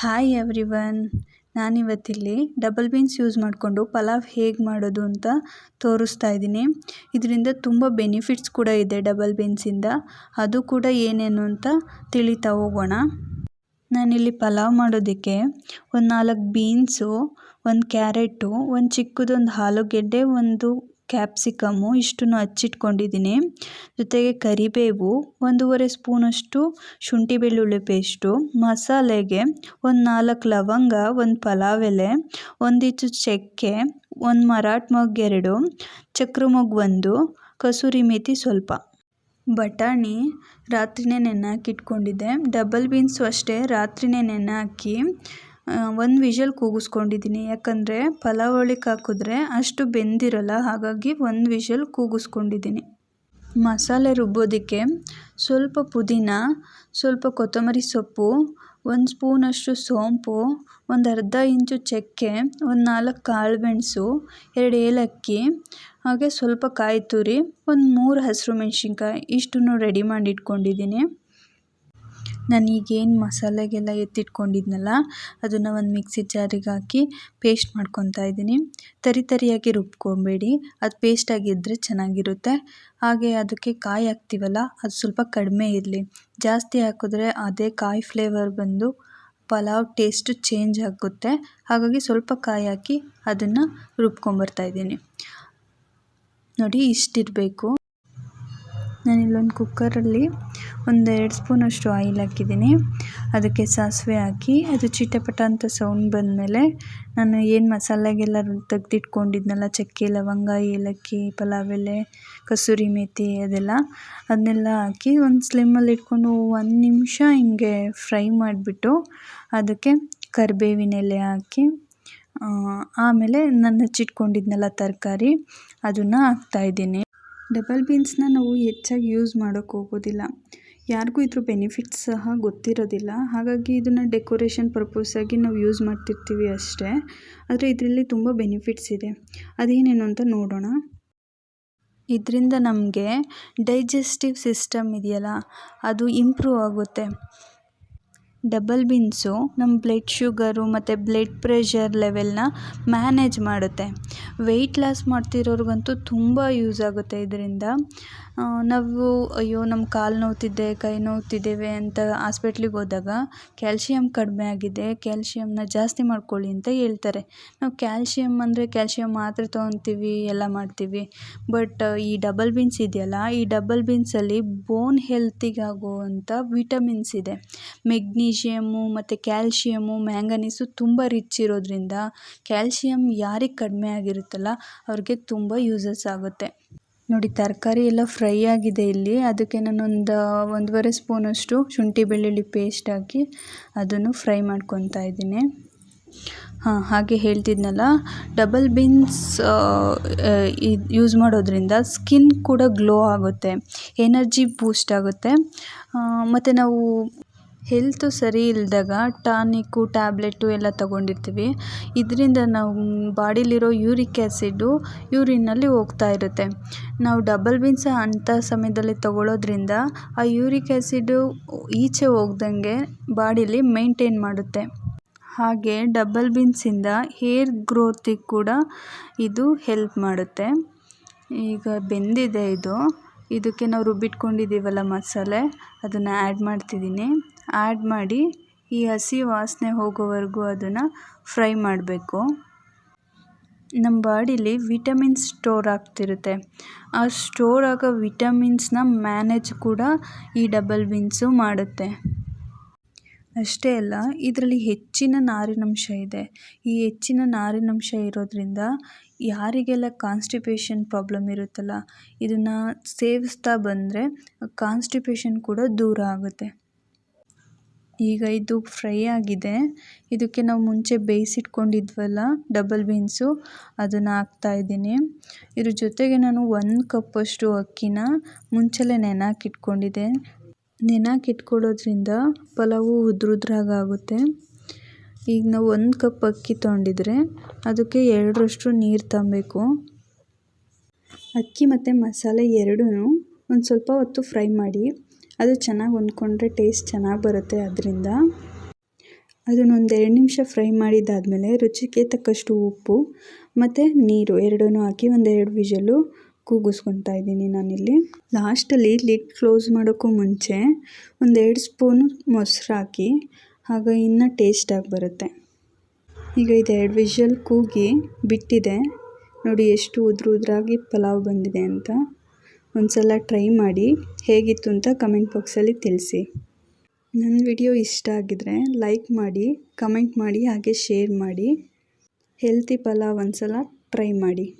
Hi everyone ನಾನಿವತ್ತಿಲ್ಲಿ double beans use ಮಾಡಿಕೊಂಡು ಪಲಾವ್ ಹೇಗೆ ಮಾಡೋದು ಅಂತ ತೋರಿಸ್ತಾ ಇದ್ದೀನಿ. ಇದರಿಂದ ತುಂಬ ಬೆನಿಫಿಟ್ಸ್ ಕೂಡ ಇದೆ ಡಬಲ್ ಬೀನ್ಸಿಂದ ಅದು ಕೂಡ ಏನೇನು ಅಂತ ತಿಳಿತಾ ಹೋಗೋಣ. ನಾನಿಲ್ಲಿ ಪಲಾವ್ ಮಾಡೋದಕ್ಕೆ ಒಂದು ನಾಲ್ಕು ಬೀನ್ಸು ಒಂದು ಕ್ಯಾರೆಟು ಒಂದು ಚಿಕ್ಕದೊಂದು ಆಲೂಗೆಡ್ಡೆ ಒಂದು ಕ್ಯಾಪ್ಸಿಕಮ್ಮು ಇಷ್ಟನ್ನು ಹಚ್ಚಿಟ್ಕೊಂಡಿದ್ದೀನಿ. ಜೊತೆಗೆ ಕರಿಬೇವು ಒಂದೂವರೆ ಸ್ಪೂನಷ್ಟು ಶುಂಠಿ ಬೆಳ್ಳುಳ್ಳಿ ಪೇಸ್ಟು, ಮಸಾಲೆಗೆ ಒಂದು ನಾಲ್ಕು ಲವಂಗ, ಒಂದು ಪಲಾವ್ ಎಲೆ ಒಂದಿಷ್ಟು ಚಕ್ಕೆ, ಒಂದು ಮರಾಠ ಮೊಗ್ಗು ಎರಡು, ಚಕ್ರ ಮೊಗ್ಗು ಒಂದು, ಕಸೂರಿ ಮೇಥಿ ಸ್ವಲ್ಪ. ಬಟಾಣಿ ರಾತ್ರಿಯೇ ನೆನೆ ಹಾಕಿಟ್ಕೊಂಡಿದ್ದೆ. ಡಬಲ್ ಬೀನ್ಸು ಅಷ್ಟೇ ರಾತ್ರಿಯೇ ನೆನೆ ಹಾಕಿ ಒಂದು ವಿಷಲ್ ಕೂಗಿಸ್ಕೊಂಡಿದ್ದೀನಿ ಯಾಕಂದರೆ ಪಲಾವ್ ಒಳಗೆ ಹಾಕಿದ್ರೆ ಅಷ್ಟು ಬೆಂದಿರಲ್ಲ, ಹಾಗಾಗಿ ಒಂದು ವಿಷಲ್ ಕೂಗಿಸ್ಕೊಂಡಿದ್ದೀನಿ ಮಸಾಲೆ ರುಬ್ಬೋದಕ್ಕೆ ಸ್ವಲ್ಪ ಪುದೀನ, ಸ್ವಲ್ಪ ಕೊತ್ತಂಬರಿ ಸೊಪ್ಪು, ಒಂದು ಸ್ಪೂನಷ್ಟು ಸೋಂಪು, ಒಂದು ಅರ್ಧ ಇಂಚು ಚಕ್ಕೆ, ಒಂದು ನಾಲ್ಕು ಕಾಳು ಮೆಣಸು, ಎರಡು ಏಲಕ್ಕಿ, ಹಾಗೆ ಸ್ವಲ್ಪ ಕಾಯಿ ತುರಿ, ಒಂದು ಮೂರು ಹಸಿರು ಮೆಣಸಿನ್ಕಾಯಿ ಇಷ್ಟನ್ನು ರೆಡಿ ಮಾಡಿ ಇಟ್ಕೊಂಡಿದ್ದೀನಿ ನಾನು ಈಗೇನು ಮಸಾಲೆಗೆಲ್ಲ ಎತ್ತಿಟ್ಕೊಂಡಿದ್ನಲ್ಲ, ಅದನ್ನು ಒಂದು ಮಿಕ್ಸಿ ಜಾರಿಗೆ ಹಾಕಿ ಪೇಸ್ಟ್ ಮಾಡ್ಕೊತಾ ಇದ್ದೀನಿ. ತರಿ ತರಿಯಾಗಿ ರುಬ್ಕೊಬೇಡಿ. ಅದು ಪೇಸ್ಟ್ ಆಗಿದ್ದರೆ ಚೆನ್ನಾಗಿರುತ್ತೆ. ಹಾಗೆ ಅದಕ್ಕೆ ಕಾಯಿ ಹಾಕ್ತೀವಲ್ಲ, ಅದು ಸ್ವಲ್ಪ ಕಡಿಮೆ ಇರಲಿ. ಜಾಸ್ತಿ ಹಾಕಿದ್ರೆ ಅದೇ ಕಾಯಿ ಫ್ಲೇವರ್ ಬಂದು ಪಲಾವ್ ಟೇಸ್ಟು ಚೇಂಜ್ ಆಗುತ್ತೆ. ಹಾಗಾಗಿ ಸ್ವಲ್ಪ ಕಾಯಿ ಹಾಕಿ ಅದನ್ನು ರುಬ್ಕೊಂಬರ್ತಾಯಿದ್ದೀನಿ ನೋಡಿ ಇಷ್ಟಿರಬೇಕು. ನಾನಿಲ್ಲೊಂದು ಕುಕ್ಕರಲ್ಲಿ ಒಂದು ಎರಡು ಸ್ಪೂನಷ್ಟು ಆಯಿಲ್ ಹಾಕಿದ್ದೀನಿ. ಅದಕ್ಕೆ ಸಾಸಿವೆ ಹಾಕಿ, ಅದು ಚಿಟಪಟ ಅಂತ ಸೌಂಡ್ ಬಂದಮೇಲೆ ನಾನು ಏನು ಮಸಾಲೆಗೆಲ್ಲ ತೆಗ್ದಿಟ್ಕೊಂಡಿದ್ನಲ್ಲ, ಚಕ್ಕೆ, ಲವಂಗ, ಏಲಕ್ಕಿ, ಪಲಾವ್ ಎಲೆ, ಕಸೂರಿ ಮೇಥಿ ಅದೆಲ್ಲ, ಅದನ್ನೆಲ್ಲ ಹಾಕಿ ಒಂದು ಸ್ಲಿಮ್ಮಲ್ಲಿ ಇಟ್ಕೊಂಡು ಒಂದು ನಿಮಿಷ ಹಿಂಗೆ ಫ್ರೈ ಮಾಡಿಬಿಟ್ಟು ಅದಕ್ಕೆ ಕರಿಬೇವಿನ ಎಲೆ ಹಾಕಿ ಆಮೇಲೆ ನಾನು ಹಚ್ಚಿಟ್ಕೊಂಡಿದ್ನಲ್ಲ ತರಕಾರಿ, ಅದನ್ನು ಹಾಕ್ತಾಯಿದ್ದೀನಿ ಡಬಲ್ ಬೀನ್ಸ್ನ ನಾವು ಹೆಚ್ಚಾಗಿ ಯೂಸ್ ಮಾಡೋಕ್ಕೆ ಹೋಗೋದಿಲ್ಲ. ಯಾರಿಗೂ ಇದ್ರ ಬೆನಿಫಿಟ್ಸ್ ಸಹ ಗೊತ್ತಿರೋದಿಲ್ಲ. ಹಾಗಾಗಿ ಇದನ್ನು ಡೆಕೋರೇಷನ್ ಪರ್ಪಸಾಗಿ ನಾವು ಯೂಸ್ ಮಾಡ್ತಿರ್ತೀವಿ ಅಷ್ಟೇ. ಆದರೆ ಇದರಲ್ಲಿ ತುಂಬ ಬೆನಿಫಿಟ್ಸ್ ಇದೆ. ಅದೇನೇನು ಅಂತ ನೋಡೋಣ. ಇದರಿಂದ ನಮಗೆ ಡೈಜೆಸ್ಟಿವ್ ಸಿಸ್ಟಮ್ ಇದೆಯಲ್ಲ, ಅದು ಇಂಪ್ರೂವ್ ಆಗುತ್ತೆ. ಡಬಲ್ ಬೀನ್ಸು, ನಮ್ಮ ಬ್ಲಡ್ ಶುಗರು ಮತ್ತು ಬ್ಲಡ್ ಪ್ರೆಷರ್ ಲೆವೆಲ್ನ ಮ್ಯಾನೇಜ್ ಮಾಡುತ್ತೆ. ವೆಯ್ಟ್ ಲಾಸ್ ಮಾಡ್ತಿರೋರಿಗಂತೂ ತುಂಬ ಯೂಸ್ ಆಗುತ್ತೆ ಇದರಿಂದ. ನಾವು, ಅಯ್ಯೋ, ನಮ್ಮ ಕಾಲು ನೋವ್ತಿದೆ, ಕೈ ನೋವ್ತಿದ್ದೇವೆ ಅಂತ ಹಾಸ್ಪಿಟ್ಲಿಗೆ ಹೋದಾಗ ಕ್ಯಾಲ್ಶಿಯಂ ಕಡಿಮೆ ಆಗಿದೆ ಕ್ಯಾಲ್ಶಿಯಮ್ನ ಜಾಸ್ತಿ ಮಾಡ್ಕೊಳ್ಳಿ ಅಂತ ಹೇಳ್ತಾರೆ. ನಾವು ಕ್ಯಾಲ್ಶಿಯಮ್ ಅಂದರೆ ಕ್ಯಾಲ್ಶಿಯಂ ಮಾತ್ರೆ ತೊಗೊತೀವಿ, ಎಲ್ಲ ಮಾಡ್ತೀವಿ. ಬಟ್, ಈ ಡಬಲ್ ಬೀನ್ಸ್ ಇದೆಯಲ್ಲ, ಈ ಡಬಲ್ ಬೀನ್ಸಲ್ಲಿ ಬೋನ್ ಹೆಲ್ತಿಗಾಗುವಂಥ ವಿಟಮಿನ್ಸ್ ಇದೆ. ಮೆಗ್ನೀಷಿಯಮ್ಮು ಮತ್ತು ಕ್ಯಾಲ್ಶಿಯಮ್ಮು, ಮ್ಯಾಂಗನೀಸು ತುಂಬ ರಿಚ್ ಇರೋದ್ರಿಂದ ಕ್ಯಾಲ್ಶಿಯಮ್ ಯಾರಿಗೆ ಕಡಿಮೆ ಆಗಿರುತ್ತಲ್ಲ ಅವ್ರಿಗೆ ತುಂಬ ಯೂಸಸ್ ಆಗುತ್ತೆ. ನೋಡಿ ತರಕಾರಿ ಎಲ್ಲ ಫ್ರೈ ಆಗಿದೆ ಇಲ್ಲಿ. ಅದಕ್ಕೆ ನಾನೊಂದು, ಒಂದೂವರೆ ಸ್ಪೂನಷ್ಟು ಶುಂಠಿ ಬೆಳ್ಳುಳ್ಳಿ ಪೇಸ್ಟ್ ಹಾಕಿ ಅದನ್ನು ಫ್ರೈ ಮಾಡ್ಕೊತಾ ಇದ್ದೀನಿ. ಹಾಂ, ಹಾಗೆ ಹೇಳ್ತಿದ್ನಲ್ಲ ಡಬಲ್ ಬೀನ್ಸ್ ಯೂಸ್ ಮಾಡೋದ್ರಿಂದ ಸ್ಕಿನ್ ಕೂಡ ಗ್ಲೋ ಆಗುತ್ತೆ ಎನರ್ಜಿ ಬೂಸ್ಟ್ ಆಗುತ್ತೆ. ಮತ್ತು ನಾವು ಹೆಲ್ತು ಸರಿ ಇಲ್ದಾಗ ಟಾನಿಕ್ಕು ಟ್ಯಾಬ್ಲೆಟು ಎಲ್ಲ ತಗೊಂಡಿರ್ತೀವಿ. ಇದರಿಂದ ನಾವು ಬಾಡಿಲಿರೋ ಯೂರಿಕ್ ಆ್ಯಸಿಡು ಯೂರಿನ್ನಲ್ಲಿ ಹೋಗ್ತಾ ಇರುತ್ತೆ. ನಾವು ಡಬಲ್ ಬೀನ್ಸ್ ಅಂಥ ಸಮಯದಲ್ಲಿ ತಗೊಳ್ಳೋದ್ರಿಂದ ಆ ಯೂರಿಕ್ ಆ್ಯಸಿಡು ಈಚೆ ಹೋಗ್ದಂಗೆ ಬಾಡಿಲಿ ಮೇಂಟೈನ್ ಮಾಡುತ್ತೆ. ಹಾಗೆ ಡಬಲ್ ಬೀನ್ಸಿಂದ ಹೇರ್ ಗ್ರೋತಿಗೆ ಕೂಡ ಇದು ಹೆಲ್ಪ್ ಮಾಡುತ್ತೆ. ಈಗ ಬೆಂದಿದೆ ಇದು. ಇದಕ್ಕೆ ನಾವು ರುಬ್ಬಿಟ್ಕೊಂಡಿದ್ದೀವಲ್ಲ ಮಸಾಲೆ, ಅದನ್ನು ಆ್ಯಡ್ ಮಾಡ್ತಿದ್ದೀನಿ. ಆ್ಯಡ್ ಮಾಡಿ ಈ ಹಸಿ ವಾಸನೆ ಹೋಗೋವರೆಗೂ ಅದನ್ನು ಫ್ರೈ ಮಾಡಬೇಕು. ನಮ್ಮ ಬಾಡಿಲಿ ವಿಟಮಿನ್ಸ್ ಸ್ಟೋರ್ ಆಗ್ತಿರುತ್ತೆ. ಆ ಸ್ಟೋರ್ ಆಗೋ ವಿಟಮಿನ್ಸ್ನ ಮ್ಯಾನೇಜ್ ಕೂಡ ಈ ಡಬಲ್ ಬೀನ್ಸು ಮಾಡುತ್ತೆ. ಅಷ್ಟೇ ಅಲ್ಲ, ಇದರಲ್ಲಿ ಹೆಚ್ಚಿನ ನಾರಿನಂಶ ಇದೆ. ಈ ಹೆಚ್ಚಿನ ನಾರಿನಂಶ ಇರೋದ್ರಿಂದ ಯಾರಿಗೆಲ್ಲ ಕಾನ್ಸ್ಟಿಪೇಷನ್ ಪ್ರಾಬ್ಲಮ್ ಇರುತ್ತಲ್ಲ, ಇದನ್ನು ಸೇವಿಸ್ತಾ ಬಂದರೆ ಕಾನ್ಸ್ಟಿಪೇಷನ್ ಕೂಡ ದೂರ ಆಗುತ್ತೆ. ಈಗ ಇದು ಫ್ರೈ ಆಗಿದೆ. ಇದಕ್ಕೆ ನಾವು ಮುಂಚೆ ಬೇಯಿಸಿಟ್ಕೊಂಡಿದ್ವಲ್ಲ ಡಬಲ್ ಬೀನ್ಸು, ಅದನ್ನು ಹಾಕ್ತಾಯಿದ್ದೀನಿ ಇದ್ರ ಜೊತೆಗೆ ನಾನು ಒಂದು ಕಪ್ಪಷ್ಟು ಅಕ್ಕಿನ ಮುಂಚೆಲೇ ನೆನೆಹಾಕಿಟ್ಕೊಂಡಿದ್ದೆ ನೆನೆಹಾಕಿಟ್ಕೊಳ್ಳೋದ್ರಿಂದ ಪಲಾವು ಉದ್ರುದ್ರಾಗುತ್ತೆ ಈಗ ನಾವು ಒಂದು ಕಪ್ ಅಕ್ಕಿ ತೊಗೊಂಡಿದ್ರೆ ಅದಕ್ಕೆ ಎರಡರಷ್ಟು ನೀರು ತಗೊಬೇಕು ಅಕ್ಕಿ ಮತ್ತು ಮಸಾಲೆ ಎರಡೂ ಒಂದು ಸ್ವಲ್ಪ ಹೊತ್ತು ಫ್ರೈ ಮಾಡಿ ಅದು ಚೆನ್ನಾಗಿ ಹೊಂದ್ಕೊಂಡ್ರೆ ಟೇಸ್ಟ್ ಚೆನ್ನಾಗಿ ಬರುತ್ತೆ ಅದರಿಂದ. ಅದನ್ನೊಂದು ಎರಡು ನಿಮಿಷ ಫ್ರೈ ಮಾಡಿದ್ದಾದಮೇಲೆ ರುಚಿಗೆ ತಕ್ಕಷ್ಟು ಉಪ್ಪು, ಮತ್ತು ನೀರು ಎರಡನ್ನೂ ಹಾಕಿ ಒಂದೆರಡು ವಿಷಲು ಕೂಗಿಸ್ಕೊತಾ ಇದ್ದೀನಿ ನಾನಿಲ್ಲಿ. ಲಾಸ್ಟಲ್ಲಿ ಲಿಡ್ ಕ್ಲೋಸ್ ಮಾಡೋಕ್ಕೂ ಮುಂಚೆ ಒಂದೆರಡು ಸ್ಪೂನು ಮೊಸರು ಹಾಕಿ, ಆಗ ಇನ್ನೂ ಟೇಸ್ಟಾಗಿ ಬರುತ್ತೆ. ಈಗ ಇದು ಎರಡು ವಿಷಲ್ ಕೂಗಿ ಬಿಟ್ಟಿದೆ. ನೋಡಿ ಎಷ್ಟು ಉದುರು ಉದುರಾಗಿ ಪಲಾವ್ ಬಂದಿದೆ ಅಂತ. ಒಂದು ಸಲ ಟ್ರೈ ಮಾಡಿ ಹೇಗಿತ್ತು ಅಂತ ಕಮೆಂಟ್ ಬಾಕ್ಸಲ್ಲಿ ತಿಳಿಸಿ. ನನ್ನ ವಿಡಿಯೋ ಇಷ್ಟ ಆಗಿದ್ರೆ ಲೈಕ್ ಮಾಡಿ, ಕಮೆಂಟ್ ಮಾಡಿ, ಹಾಗೆ ಶೇರ್ ಮಾಡಿ. ಹೆಲ್ತಿ ಪಲಾವ್ ಒಂದ್ಸಲ ಟ್ರೈ ಮಾಡಿ.